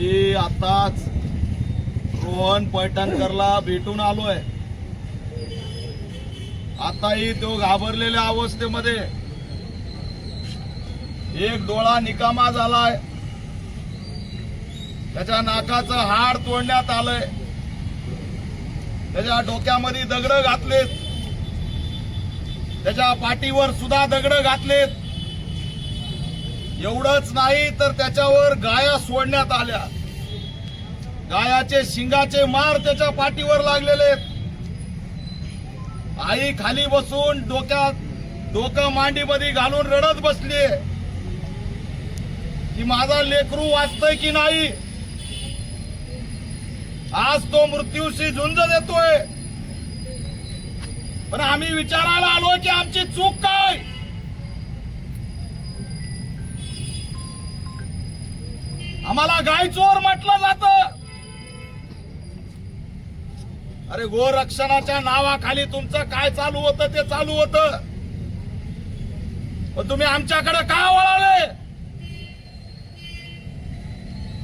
मी आताच रोहन पैठणकरला भेटून आलोय. आताही तो घाबरलेल्या अवस्थेमध्ये एक डोळा निकामा झालाय. त्याच्या नाकाचं हाड तोडण्यात आलंय. त्याच्या डोक्यामध्ये दगड घातलेत. त्याच्या पाठीवर सुद्धा दगड घातलेत. एवढंच नाही तर त्याच्यावर गाया सोडण्यात आल्या. गायाचे शिंगाचे मार त्याच्या पाठीवर लागलेले आई खाली बसून डोक्यात डोकं मांडीमध्ये घालून रडत बसलीये की माझा लेकरू वाचतय की नाही? आज तो मृत्यूशी झुंज देतोय. पण आम्ही विचारायला आलो की आमची चूक काय? आम्हाला गायचोर म्हटलं जात. अरे गोरक्षणाच्या नावाखाली तुमचं काय चालू होतं ते चालू होतं. पण तुम्ही आमच्याकडे का वळाले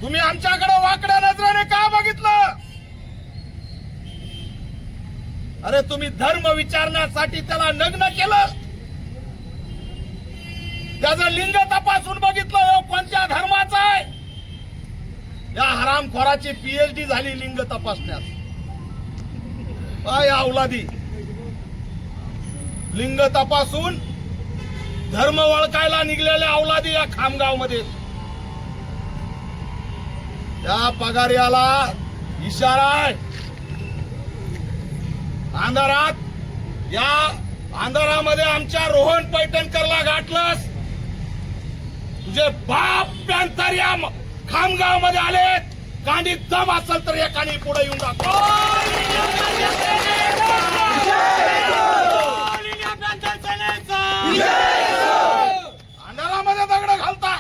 तुम्ही आमच्याकडे वाकड्या नजरेने का बघितलं? अरे तुम्ही धर्म विचारण्यासाठी त्याला नग्न केलं. त्याचं लिंग तपासून बघितलं हो कोणत्या धर्माचा आहे? या हरामखोराची पीएचडी झाली लिंग तपासण्यात. या अवलादी. लिंग तपासून धर्म वळखायला निघलेल्या औलादी या खामगावमध्ये या पगार्याला इशारा आहे. अंधारात या अंधारामध्ये आमच्या रोहन पैठणकरला गाठलंस तुझे बाप पॅन्थर या खामगावमध्ये आले कांडी दम असेल तर या काणी पुढे येऊन अंधारामध्ये दगड घालता.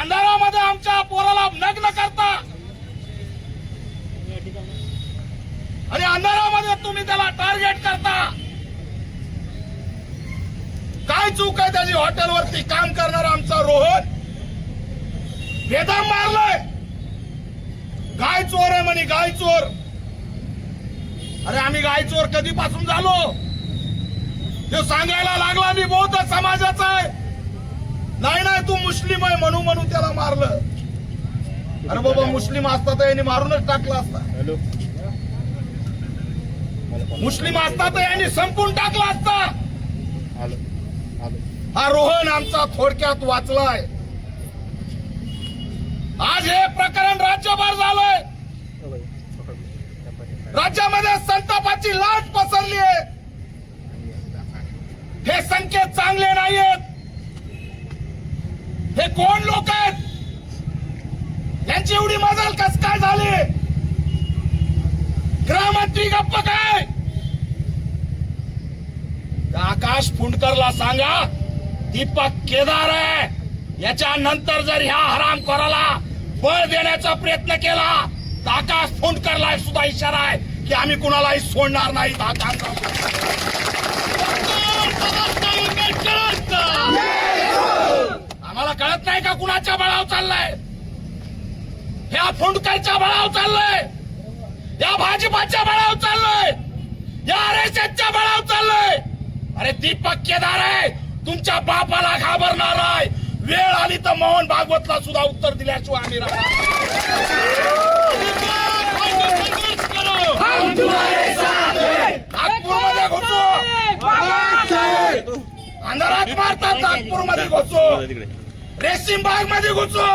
अंधारामध्ये आमच्या पोराला नग्न करता. आणि अंधारामध्ये तुम्ही त्याला टार्गेट करता. काय चूक आहे त्याची हॉटेलवरती काम करणारा आमचा रोहन. बेदाम मारलाय. गाय चोर आहे म्हणे गाय चोर. अरे आम्ही गाय चोर कधीपासून झालो? ते सांगायला लागला मी बौद्ध समाजाचा आहे. नाही नाही तू मुस्लिम आहे म्हणून म्हणून त्याला मारलं. अरे बाबा मुस्लिम असता तर यांनी मारूनच टाकला असता. मुस्लिम असता तर यांनी संपून टाकला असता. हा रोहन आमचा थोडक्यात वाचलाय. आज हे प्रकरण राज्यभर झालंय. राज्यामध्ये संतापाची लाट पसरली आहे. हे संकेत चांगले नाहीयेत. हे कोण लोक आहेत? यांची एवढी मजल कस काय झाली? गृहमंत्री गप्प काय? आकाश फुंडकरला सांगा दीपक केदार आहे. याच्यानंतर जर ह्या हराम कराला बळ देण्याचा प्रयत्न केला. तर आकाश फुंडकरला सुद्धा इशारा आहे की आम्ही कुणालाही सोडणार नाही आम्हाला कळत नाही का कुणाच्या बळावर चाललाय? ह्या फुंडकरच्या बळावर चाललंय. या भाजपाच्या बळावर चाललोय. या आरएसएसच्या बळावर चाललोय. अरे दीपक केदार आहे. तुमच्या बापाला घाबरणार आहे. वेळ आली तर मोहन भागवतला सुद्धा उत्तर दिल्याशिवाय आम्ही नागपूरमध्ये घुसू. अंधारात मारतात नागपूरमध्ये घुसू. रेशीम बागमध्ये घुसो.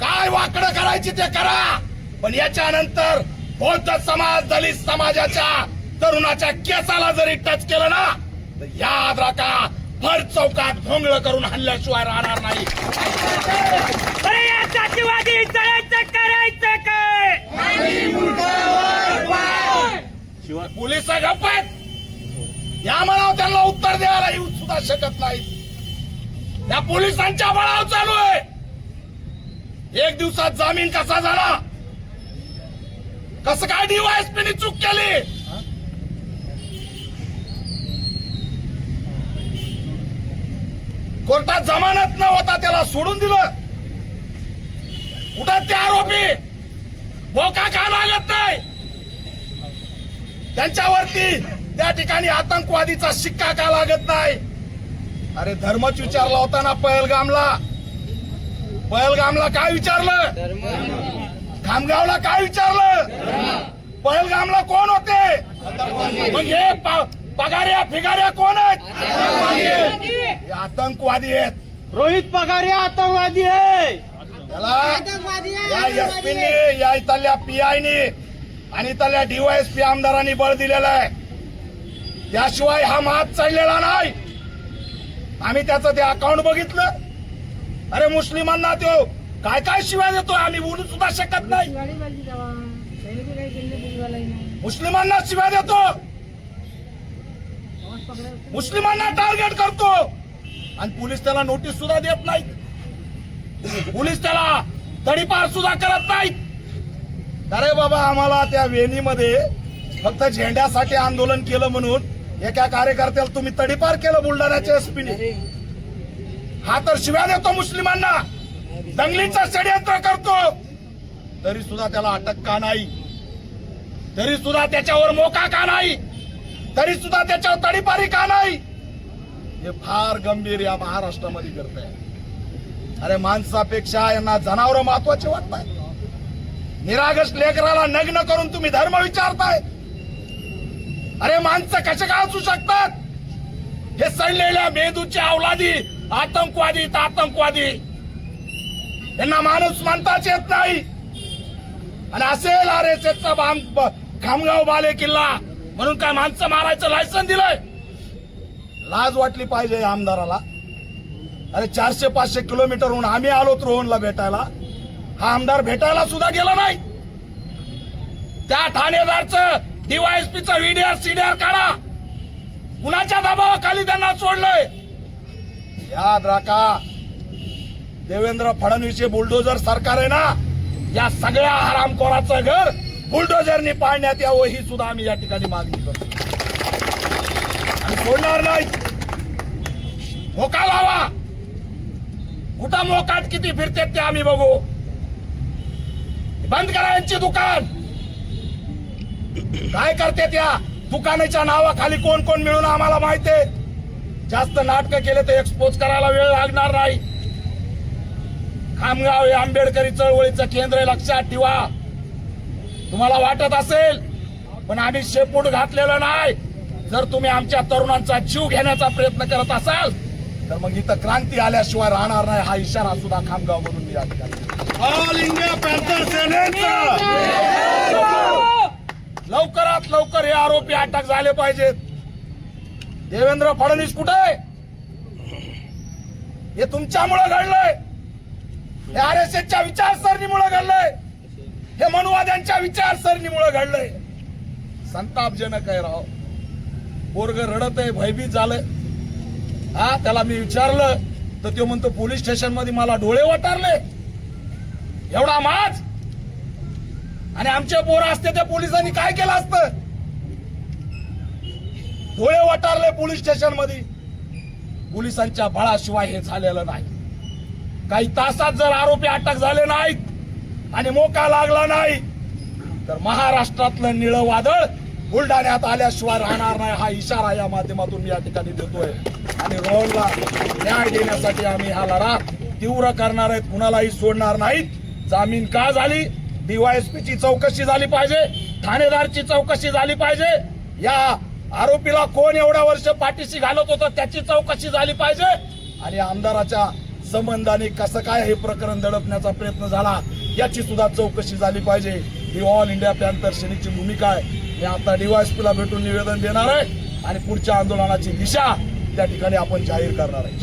काय वाकडं करायची ते करा. पण याच्यानंतर बौद्ध समाज दलित समाजाच्या तरुणाच्या केसाला जरी टच केलं ना तर याद राखा भर चौकात भोंगळ करून हल्ल्याशिवाय राहणार नाही. अरे या जातीवादी जळायचं करायचं काय? पोलीस गप्प. आहेत या म्हणाव त्यांना उत्तर द्यायला येऊ सुद्धा शकत नाही या पोलिसांच्या बळाव चालू आहे. एक दिवसात जामीन कसा झाला? कसं काय डीवायएसपीने चूक केली? कोर्टात जमानत न होता त्याला सोडून दिलं. कुठं ते आरोपी? बोका का लागत नाही? त्यांच्यावरती त्या ठिकाणी आतंकवादीचा शिक्का का लागत नाही? अरे धर्मच विचारला होता ना पहलगामला. पहलगामला काय विचारलं? खामगावला काय विचारलं? पहलगामला कोण होते? मग हे पगाऱ्या फिगाऱ्या कोण आहेत? हे आतंकवादी आहेत. रोहित पगारे आतंकवादी आहे. त्याला या एसपीने या इथल्या पीआयने आणि इथल्या डीवायएसपी आमदारांनी बळ दिलेलं आहे. त्याशिवाय हा मात चढलेला नाही. आम्ही त्याचं ते अकाउंट बघितलं. अरे मुस्लिमांना तो काय काय शिवाय देतो आम्ही बोलू सुद्धा शकत नाही. मुस्लिमांना शिवाय देतो. मुस्लिमांना टार्गेट करतो. आणि पोलीस त्याला नोटीस सुद्धा देत नाही पोलीस त्याला तडीपार सुद्धा करत नाहीत. अरे बाबा आम्हाला त्या वेणीमध्ये फक्त झेंड्यासाठी आंदोलन केलं म्हणून एका कार्यकर्त्याला तुम्ही तडीपार केलं बुलढाण्याच्या एसपीने हा तर शिव्या देतो मुस्लिमांना. दंगलीचं षडयंत्र करतो. तरी सुद्धा त्याला अटक का नाही? तरी सुद्धा त्याच्यावर मोका का नाही? तरी सुद्धा त्याच्यावर तडीपारी का नाही? हे फार गंभीर या महाराष्ट्रामध्ये करत आहे अरे माणसापेक्षा यांना जनावर महत्त्वाचे वाटताय निरागस लेकराला नग्न करून तुम्ही धर्म विचारताय. अरे माणसं कसे काय असू शकतात? हे सडलेल्या मेदूच्या अवलादी आतंकवादी तर आतंकवादी यांना माणूस मानताच येत नाही. आणि असेल अरे एस खामगाव बाले किल्ला म्हणून काय माणसं मारायचं लायसन दिलंय? लाज वाटली पाहिजे आमदाराला. अरे चारशे पाचशे किलोमीटरहून आम्ही आलो रोहनला भेटायला. हा आमदार भेटायला सुद्धा गेला नाही. त्या ठाणेदारचं डीवायएसपीचा व्हीडीआर सीडीआर काढा. कुणाच्या दबावाखाली त्यांना सोडलंय? याद राखा देवेंद्र फडणवीस बुलडोजर सरकार आहे ना? या सगळ्या हरामखोराचं घर बुलडोजरनी पाडण्यात यावं ही सुद्धा आम्ही या ठिकाणी मागणी करतो. आणि सोडणार नाही. मोका लावा कुठं मोकाट किती फिरते ते आम्ही बघू. बंद करा यांची दुकान. काय करते त्या? दुकानाच्या नावाखाली कोण कोण मिळून आम्हाला माहिती जास्त नाटक केले तर एक्सपोज करायला वेळ लागणार नाही. खामगाव हे आंबेडकरी चळवळीचं केंद्र लक्षात ठेवा. तुम्हाला वाटत असेल पण आम्ही शेपूट घातलेलं नाही. जर तुम्ही आमच्या तरुणांचा जीव घेण्याचा प्रयत्न करत असाल तर मग इथं क्रांती आल्याशिवाय राहणार नाही हा इशारा सुद्धा खामगाव म्हणून मी या ठिकाणी लवकरात लवकर हे आरोपी अटक झाले पाहिजेत. देवेंद्र फडणवीस कुठे हे तुमच्यामुळे घडलंय. हे आर एस एसच्या मनुवाद्यांच्या विचारसरणीमुळे घडलंय. संतापजनक आहे राव. पोरग रडत आहे भयभीत झालंय. हा त्याला मी विचारलं तर तो म्हणतो पोलीस स्टेशनमध्ये मला डोळे वटारले. एवढा माज. आणि आमचे पोर असते त्या पोलिसांनी काय केलं असतं? डोळे वटारले पोलीस स्टेशनमध्ये पोलिसांच्या बळाशिवाय हे झालेलं नाही. काही तासात जर आरोपी अटक झाले नाहीत आणि मोका लागला नाही तर महाराष्ट्रातलं निळं वादळ बुलढाण्यात आल्याशिवाय राहणार नाही हा इशारा या माध्यमातून मी या ठिकाणी देतोय. आणि रोहनला न्याय देण्यासाठी आम्ही हा लढा तीव्र करणार आहेत कुणालाही सोडणार नाहीत. जामीन का झाली? डीवायएसपीची चौकशी झाली पाहिजे ठाणेदारची चौकशी झाली पाहिजे. या आरोपीला कोण एवढ्या वर्ष पाठीशी घालत होतं त्याची चौकशी झाली पाहिजे. आणि आमदाराच्या संबंधाने कसं काय हे प्रकरण दडपण्याचा प्रयत्न झाला याची सुद्धा चौकशी झाली पाहिजे. ही ऑल इंडिया पॅन्थर सेनेची भूमिका आहे. मी आता डीवायएसपीला भेटून निवेदन देणार आहे आणि पुढच्या आंदोलनाची दिशा त्या ठिकाणी आपण जाहीर करणार आहे.